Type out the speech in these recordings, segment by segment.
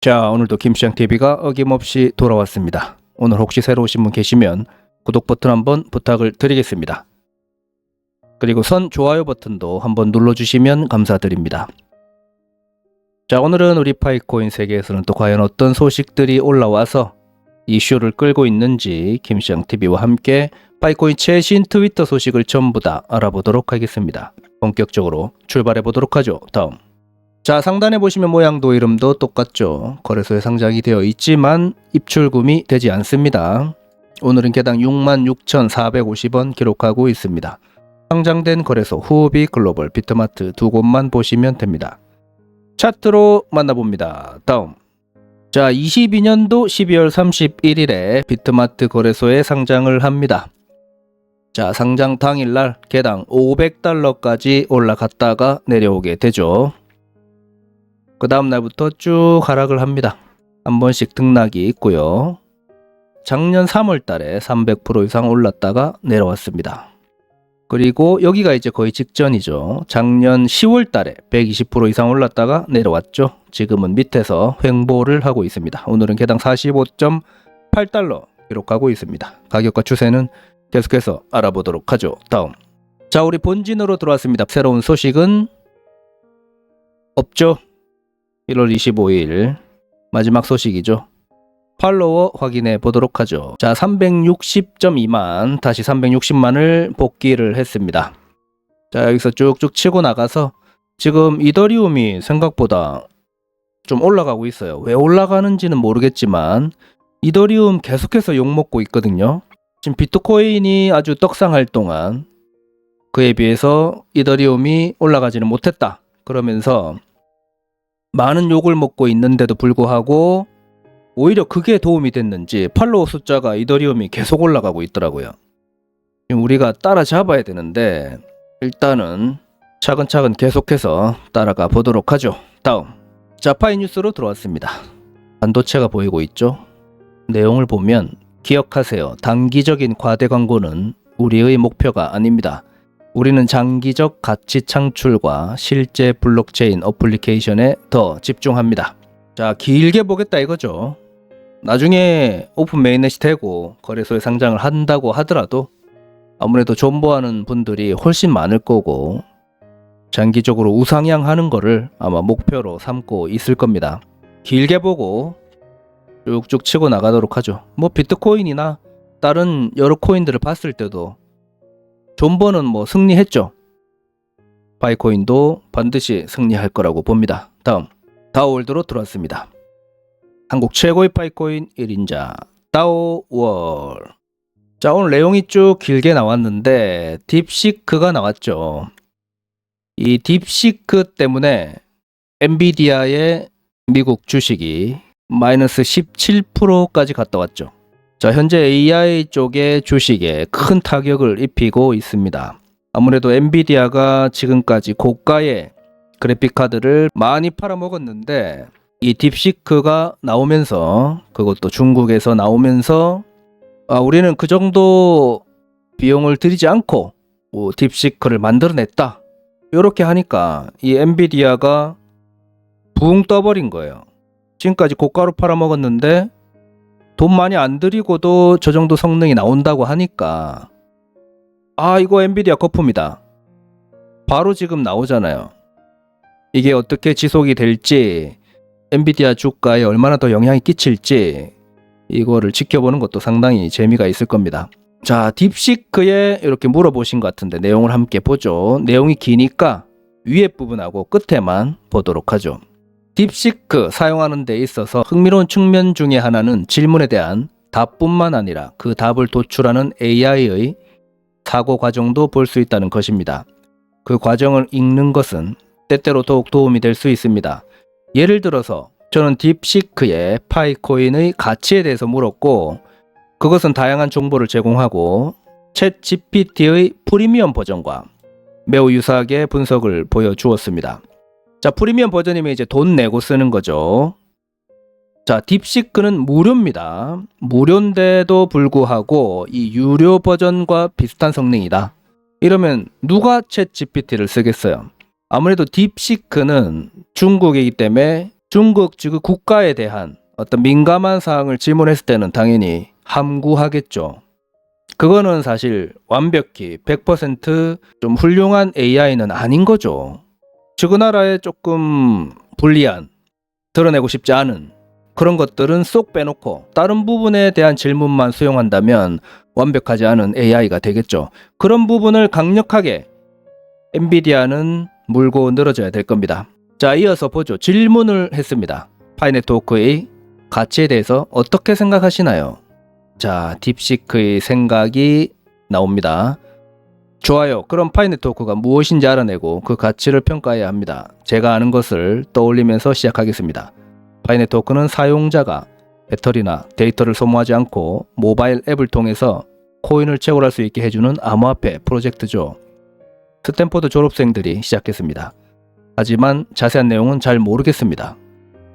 자, 오늘도 김시장TV가 어김없이 돌아왔습니다. 오늘 혹시 새로 오신 분 계시면 구독 버튼 한번 부탁을 드리겠습니다. 그리고 선 좋아요 버튼도 한번 눌러주시면 감사드립니다. 자, 오늘은 우리 파이코인 세계에서는 또 과연 어떤 소식들이 올라와서 이슈를 끌고 있는지 김시장TV와 함께 파이코인 최신 트위터 소식을 전부 다 알아보도록 하겠습니다. 본격적으로 출발해 보도록 하죠. 다음. 자 상단에 보시면 모양도 이름도 똑같죠. 거래소에 상장이 되어 있지만 입출금이 되지 않습니다. 오늘은 개당 66,450원 기록하고 있습니다. 상장된 거래소 후비 글로벌 비트마트 두 곳만 보시면 됩니다. 차트로 만나봅니다. 다음. 자, 22년도 12월 31일에 비트마트 거래소에 상장을 합니다. 자, 상장 당일날 개당 500달러까지 올라갔다가 내려오게 되죠. 그 다음 날부터 쭉 하락을 합니다. 한 번씩 등락이 있고요. 작년 3월 달에 300% 이상 올랐다가 내려왔습니다. 그리고 여기가 이제 거의 직전이죠. 작년 10월 달에 120% 이상 올랐다가 내려왔죠. 지금은 밑에서 횡보를 하고 있습니다. 오늘은 개당 45.8달러 기록하고 있습니다. 가격과 추세는 계속해서 알아보도록 하죠. 다음. 자, 우리 본진으로 들어왔습니다. 새로운 소식은 없죠. 1월 25일 마지막 소식이죠. 팔로워 확인해 보도록 하죠. 자, 360.2만 다시 360만을 복귀를 했습니다. 자, 여기서 쭉쭉 치고 나가서 지금 이더리움이 생각보다 좀 올라가고 있어요. 왜 올라가는지는 모르겠지만 이더리움 계속해서 욕먹고 있거든요. 지금 비트코인이 아주 떡상할 동안 그에 비해서 이더리움이 올라가지는 못했다. 그러면서 많은 욕을 먹고 있는데도 불구하고 오히려 그게 도움이 됐는지 팔로워 숫자가 이더리움이 계속 올라가고 있더라고요. 우리가 따라잡아야 되는데 일단은 차근차근 계속해서 따라가 보도록 하죠. 다음 자파이 뉴스로 들어왔습니다. 반도체가 보이고 있죠. 내용을 보면 기억하세요. 단기적인 과대 광고는 우리의 목표가 아닙니다. 우리는 장기적 가치 창출과 실제 블록체인 어플리케이션에 더 집중합니다. 자, 길게 보겠다 이거죠. 나중에 오픈 메인넷이 되고 거래소에 상장을 한다고 하더라도 아무래도 존버하는 분들이 훨씬 많을 거고 장기적으로 우상향하는 거를 아마 목표로 삼고 있을 겁니다. 길게 보고 쭉쭉 치고 나가도록 하죠. 뭐 비트코인이나 다른 여러 코인들을 봤을 때도 존버는 뭐 승리했죠. 바이코인도 반드시 승리할 거라고 봅니다. 다음 다오월드로 들어왔습니다. 한국 최고의 바이코인 1인자 다오월 자 오늘 내용이 쭉 길게 나왔는데 딥시크가 나왔죠. 이 딥시크 때문에 엔비디아의 미국 주식이 마이너스 17%까지 갔다 왔죠. 자, 현재 AI 쪽의 주식에 큰 타격을 입히고 있습니다. 아무래도 엔비디아가 지금까지 고가의 그래픽 카드를 많이 팔아먹었는데 이 딥시크가 나오면서 그것도 중국에서 나오면서 아, 우리는 그 정도 비용을 들이지 않고 뭐 딥시크를 만들어냈다. 이렇게 하니까 이 엔비디아가 붕 떠버린 거예요. 지금까지 고가로 팔아먹었는데 돈 많이 안 들이고도 저 정도 성능이 나온다고 하니까 아 이거 엔비디아 거품이다. 바로 지금 나오잖아요. 이게 어떻게 지속이 될지 엔비디아 주가에 얼마나 더 영향이 끼칠지 이거를 지켜보는 것도 상당히 재미가 있을 겁니다. 자 딥시크에 이렇게 물어보신 것 같은데 내용을 함께 보죠. 내용이 기니까 위에 부분하고 끝에만 보도록 하죠. 딥시크 사용하는 데 있어서 흥미로운 측면 중에 하나는 질문에 대한 답뿐만 아니라 그 답을 도출하는 AI의 사고 과정도 볼 수 있다는 것입니다. 그 과정을 읽는 것은 때때로 더욱 도움이 될 수 있습니다. 예를 들어서 저는 딥시크의 파이코인의 가치에 대해서 물었고 그것은 다양한 정보를 제공하고 챗 GPT의 프리미엄 버전과 매우 유사하게 분석을 보여주었습니다. 자, 프리미엄 버전이면 이제 돈 내고 쓰는 거죠. 자, 딥시크는 무료입니다. 무료인데도 불구하고 이 유료 버전과 비슷한 성능이다. 이러면 누가 챗 GPT를 쓰겠어요? 아무래도 딥시크는 중국이기 때문에 중국 즉 국가에 대한 어떤 민감한 사항을 질문했을 때는 당연히 함구하겠죠. 그거는 사실 완벽히 100%좀 훌륭한 AI는 아닌 거죠. 그 나라에 조금 불리한, 드러내고 싶지 않은 그런 것들은 쏙 빼놓고 다른 부분에 대한 질문만 수용한다면 완벽하지 않은 AI가 되겠죠. 그런 부분을 강력하게 엔비디아는 물고 늘어져야 될 겁니다. 자, 이어서 보죠. 질문을 했습니다. 파이네토크의 가치에 대해서 어떻게 생각하시나요? 자, 딥시크의 생각이 나옵니다. 좋아요. 그럼 파이네토크가 무엇인지 알아내고 그 가치를 평가해야 합니다. 제가 아는 것을 떠올리면서 시작하겠습니다. 파이네토크는 사용자가 배터리나 데이터를 소모하지 않고 모바일 앱을 통해서 코인을 채굴할 수 있게 해주는 암호화폐 프로젝트죠. 스탠포드 졸업생들이 시작했습니다. 하지만 자세한 내용은 잘 모르겠습니다.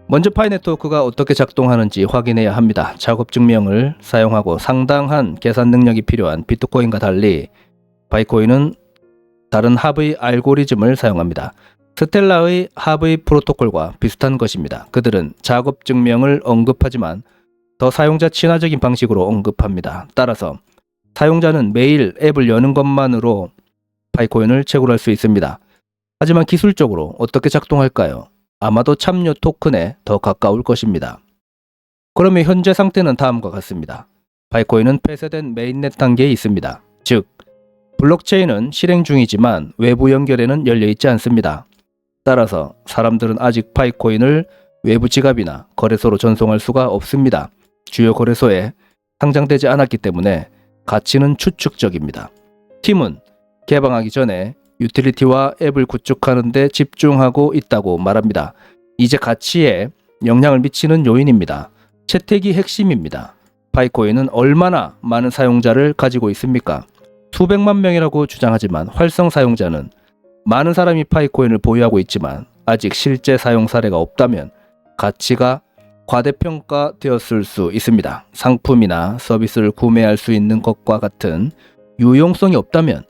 먼저 파이 네트워크가 어떻게 작동하는지 확인해야 합니다. 작업 증명을 사용하고 상당한 계산 능력이 필요한 비트코인과 달리 바이코인은 다른 합의 알고리즘을 사용합니다. 스텔라의 합의 프로토콜과 비슷한 것입니다. 그들은 작업 증명을 언급하지만 더 사용자 친화적인 방식으로 언급합니다. 따라서 사용자는 매일 앱을 여는 것만으로 바이코인을 채굴할 수 있습니다. 하지만 기술적으로 어떻게 작동할까요? 아마도 참여 토큰에 더 가까울 것입니다. 그러면 현재 상태는 다음과 같습니다. 바이코인은 폐쇄된 메인넷 단계에 있습니다. 즉, 블록체인은 실행 중이지만 외부 연결에는 열려 있지 않습니다. 따라서 사람들은 아직 바이코인을 외부 지갑이나 거래소로 전송할 수가 없습니다. 주요 거래소에 상장되지 않았기 때문에 가치는 추측적입니다. 팀은 개방하기 전에 유틸리티와 앱을 구축하는 데 집중하고 있다고 말합니다. 이제 가치에 영향을 미치는 요인입니다. 채택이 핵심입니다. 파이코인은 얼마나 많은 사용자를 가지고 있습니까? 수백만 명이라고 주장하지만 활성 사용자는 많은 사람이 파이코인을 보유하고 있지만 아직 실제 사용 사례가 없다면 가치가 과대평가되었을 수 있습니다. 상품이나 서비스를 구매할 수 있는 것과 같은 유용성이 없다면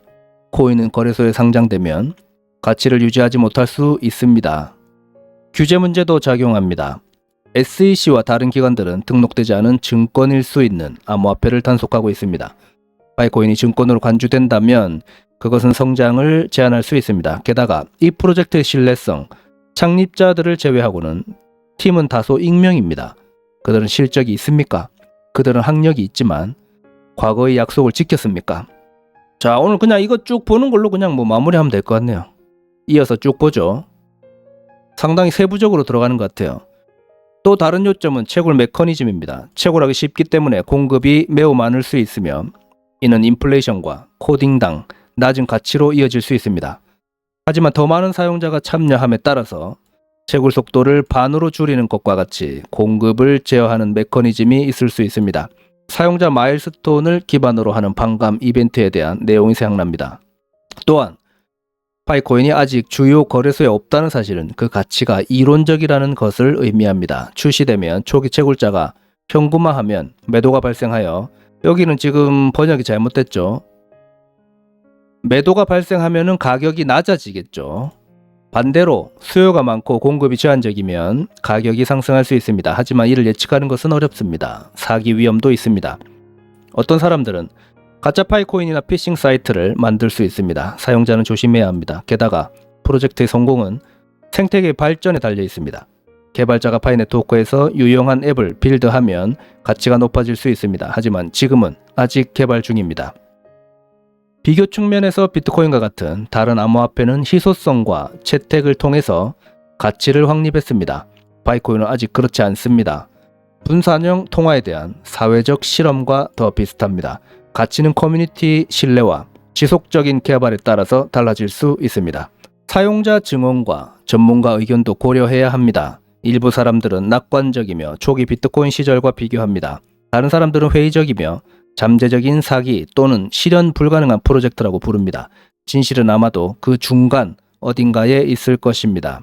코인은 거래소에 상장되면 가치를 유지하지 못할 수 있습니다. 규제 문제도 작용합니다. SEC와 다른 기관들은 등록되지 않은 증권일 수 있는 암호화폐를 단속하고 있습니다. 바이코인이 증권으로 간주된다면 그것은 성장을 제한할 수 있습니다. 게다가 이 프로젝트의 신뢰성, 창립자들을 제외하고는 팀은 다소 익명입니다. 그들은 실적이 있습니까? 그들은 학력이 있지만 과거의 약속을 지켰습니까? 자, 오늘 그냥 이거 쭉 보는 걸로 그냥 뭐 마무리하면 될 것 같네요. 이어서 쭉 보죠. 상당히 세부적으로 들어가는 것 같아요. 또 다른 요점은 채굴 메커니즘입니다. 채굴하기 쉽기 때문에 공급이 매우 많을 수 있으며 이는 인플레이션과 코딩당 낮은 가치로 이어질 수 있습니다. 하지만 더 많은 사용자가 참여함에 따라서 채굴 속도를 반으로 줄이는 것과 같이 공급을 제어하는 메커니즘이 있을 수 있습니다. 사용자 마일스톤을 기반으로 하는 반감 이벤트에 대한 내용이 생각납니다. 또한 파이코인이 아직 주요 거래소에 없다는 사실은 그 가치가 이론적이라는 것을 의미합니다. 출시되면 초기 채굴자가 현금화하면 매도가 발생하여 여기는 지금 번역이 잘못됐죠. 매도가 발생하면 가격이 낮아지겠죠. 반대로 수요가 많고 공급이 제한적이면 가격이 상승할 수 있습니다. 하지만 이를 예측하는 것은 어렵습니다. 사기 위험도 있습니다. 어떤 사람들은 가짜 파이코인이나 피싱 사이트를 만들 수 있습니다. 사용자는 조심해야 합니다. 게다가 프로젝트의 성공은 생태계 발전에 달려 있습니다. 개발자가 파이네트워크에서 유용한 앱을 빌드하면 가치가 높아질 수 있습니다. 하지만 지금은 아직 개발 중입니다. 비교 측면에서 비트코인과 같은 다른 암호화폐는 희소성과 채택을 통해서 가치를 확립했습니다. 바이코인은 아직 그렇지 않습니다. 분산형 통화에 대한 사회적 실험과 더 비슷합니다. 가치는 커뮤니티 신뢰와 지속적인 개발에 따라서 달라질 수 있습니다. 사용자 증언과 전문가 의견도 고려해야 합니다. 일부 사람들은 낙관적이며 초기 비트코인 시절과 비교합니다. 다른 사람들은 회의적이며 잠재적인 사기 또는 실현 불가능한 프로젝트라고 부릅니다. 진실은 아마도 그 중간 어딘가에 있을 것입니다.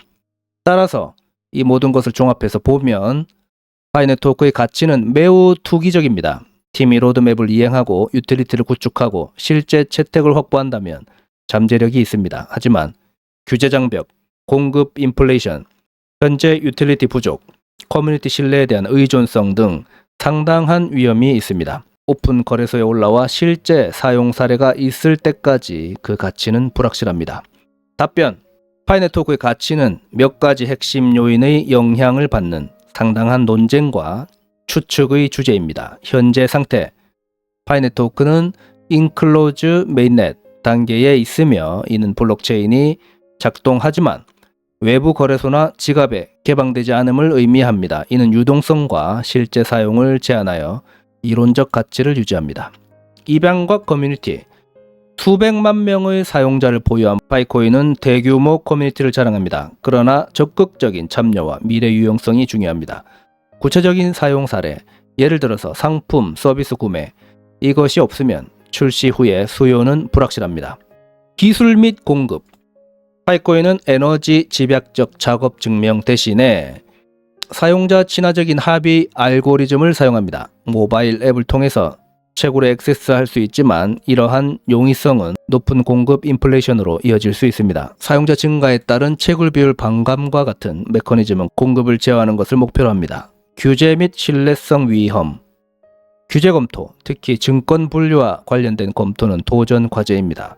따라서 이 모든 것을 종합해서 보면 파이네트워크의 가치는 매우 투기적입니다. 팀이 로드맵을 이행하고 유틸리티를 구축하고 실제 채택을 확보한다면 잠재력이 있습니다. 하지만 규제 장벽, 공급 인플레이션, 현재 유틸리티 부족, 커뮤니티 신뢰에 대한 의존성 등 상당한 위험이 있습니다. 오픈 거래소에 올라와 실제 사용 사례가 있을 때까지 그 가치는 불확실합니다. 답변. 파이네토크의 가치는 몇 가지 핵심 요인의 영향을 받는 상당한 논쟁과 추측의 주제입니다. 현재 상태. 파이네토크는 인클로즈 메인넷 단계에 있으며 이는 블록체인이 작동하지만 외부 거래소나 지갑에 개방되지 않음을 의미합니다. 이는 유동성과 실제 사용을 제한하여 이론적 가치를 유지합니다. 입양과 커뮤니티 수백만 명의 사용자를 보유한 파이코인은 대규모 커뮤니티를 자랑합니다. 그러나 적극적인 참여와 미래 유용성이 중요합니다. 구체적인 사용 사례, 예를 들어서 상품, 서비스 구매, 이것이 없으면 출시 후에 수요는 불확실합니다. 기술 및 공급 파이코인은 에너지 집약적 작업 증명 대신에 사용자 친화적인 합의 알고리즘을 사용합니다. 모바일 앱을 통해서 채굴에 액세스할 수 있지만 이러한 용이성은 높은 공급 인플레이션으로 이어질 수 있습니다. 사용자 증가에 따른 채굴 비율 반감과 같은 메커니즘은 공급을 제어하는 것을 목표로 합니다. 규제 및 신뢰성 위험 규제 검토, 특히 증권 분류와 관련된 검토는 도전 과제입니다.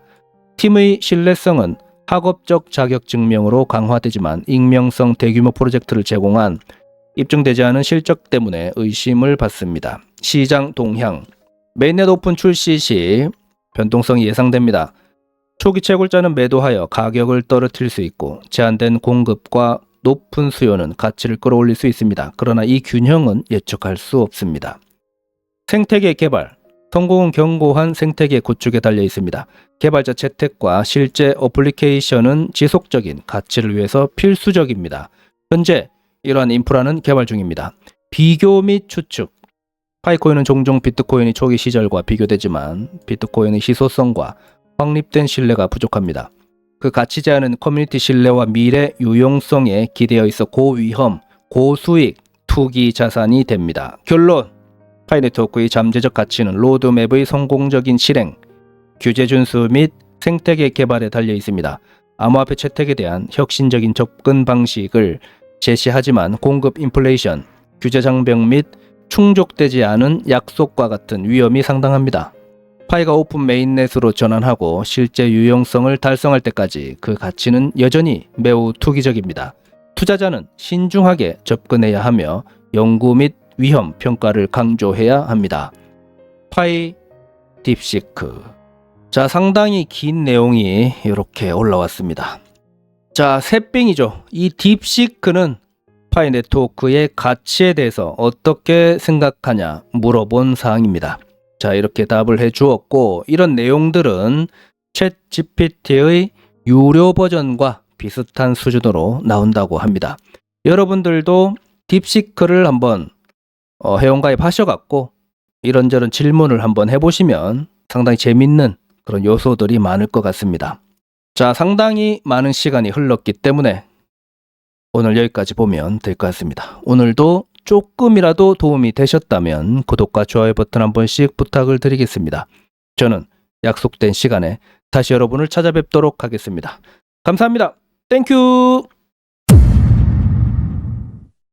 팀의 신뢰성은 학업적 자격 증명으로 강화되지만 익명성 대규모 프로젝트를 제공한 입증되지 않은 실적 때문에 의심을 받습니다. 시장 동향 메인넷 오픈 출시 시 변동성이 예상됩니다. 초기 채굴자는 매도하여 가격을 떨어뜨릴 수 있고 제한된 공급과 높은 수요는 가치를 끌어올릴 수 있습니다. 그러나 이 균형은 예측할 수 없습니다. 생태계 개발 성공은 견고한 생태계 구축에 달려 있습니다. 개발자 채택과 실제 어플리케이션은 지속적인 가치를 위해서 필수적입니다. 현재 이러한 인프라는 개발 중입니다. 비교 및 추측 파이코인은 종종 비트코인이 초기 시절과 비교되지만 비트코인의 희소성과 확립된 신뢰가 부족합니다. 그 가치 제한은 커뮤니티 신뢰와 미래 유용성에 기대어 있어 고위험, 고수익 투기 자산이 됩니다. 결론 파이 네트워크의 잠재적 가치는 로드맵의 성공적인 실행, 규제 준수 및 생태계 개발에 달려 있습니다. 암호화폐 채택에 대한 혁신적인 접근 방식을 제시하지만 공급 인플레이션, 규제 장벽 및 충족되지 않은 약속과 같은 위험이 상당합니다. 파이가 오픈 메인넷으로 전환하고 실제 유용성을 달성할 때까지 그 가치는 여전히 매우 투기적입니다. 투자자는 신중하게 접근해야 하며 연구 및 위험 평가를 강조해야 합니다. 파이 딥시크. 자, 상당히 긴 내용이 이렇게 올라왔습니다. 자, 새삥이죠. 이 딥시크는 파이 네트워크의 가치에 대해서 어떻게 생각하냐 물어본 사항입니다. 자, 이렇게 답을 해 주었고, 이런 내용들은 챗 GPT의 유료 버전과 비슷한 수준으로 나온다고 합니다. 여러분들도 딥시크를 한번 어, 회원가입 하셔갖고 이런저런 질문을 한번 해보시면 상당히 재밌는 그런 요소들이 많을 것 같습니다. 자, 상당히 많은 시간이 흘렀기 때문에 오늘 여기까지 보면 될 것 같습니다. 오늘도 조금이라도 도움이 되셨다면 구독과 좋아요 버튼 한 번씩 부탁을 드리겠습니다. 저는 약속된 시간에 다시 여러분을 찾아뵙도록 하겠습니다. 감사합니다. 땡큐!